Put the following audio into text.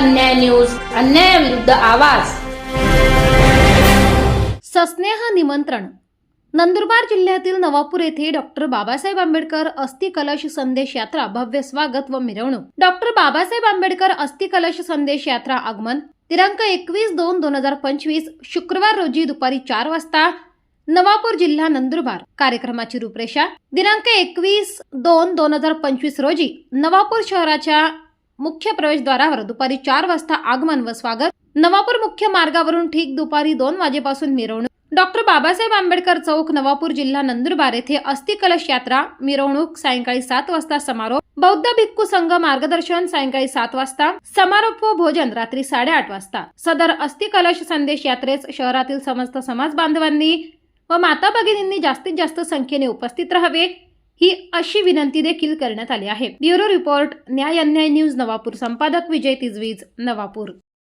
अन्याय न्यूज अन्यायाविरुद्ध आवाज. सस्नेह निमंत्रण. नंदुरबार जिल्ह्यातील नवापूर येथे डॉक्टर बाबासाहेब आंबेडकर अस्थि कलश संदेश यात्रा भव्य स्वागत व मिरवणूक. डॉक्टर बाबासाहेब आंबेडकर अस्थि कलश संदेश यात्रा आगमन दिनांक एकवीस दोन दोन हजार पंचवीस शुक्रवार रोजी दुपारी चार वाजता नवापूर जिल्हा नंदुरबार. कार्यक्रमाची रूपरेषा दिनांक एकवीस दोन दोन हजार पंचवीस रोजी नवापूर शहराच्या मुख्य प्रवेशद्वारावर दुपारी चार वाजता आगमन व स्वागत. नवापूर मुख्य मार्गावरून ठीक दुपारी दोन वाजेपासून मिरवणूक. डॉक्टर बाबासाहेब आंबेडकर चौक नवापूर जिल्हा नंदुरबार येथे अस्थि कलश यात्रा मिरवणूक सायंकाळी सात वाजता समारोप. बौद्ध भिक्खू संघ मार्गदर्शन सायंकाळी सात वाजता. समारोप व भोजन रात्री साडेआठ वाजता. सदर अस्थि कलश संदेश यात्रेस शहरातील समस्त समाज बांधवांनी व माता भगिनींनी जास्तीत जास्त संख्येने उपस्थित राहावे. ही अशी विनंती देखील करण्यात आली आहे. ब्युरो रिपोर्ट न्याय अन्याय न्यूज नवापूर. संपादक विजय तिजवीज नवापूर.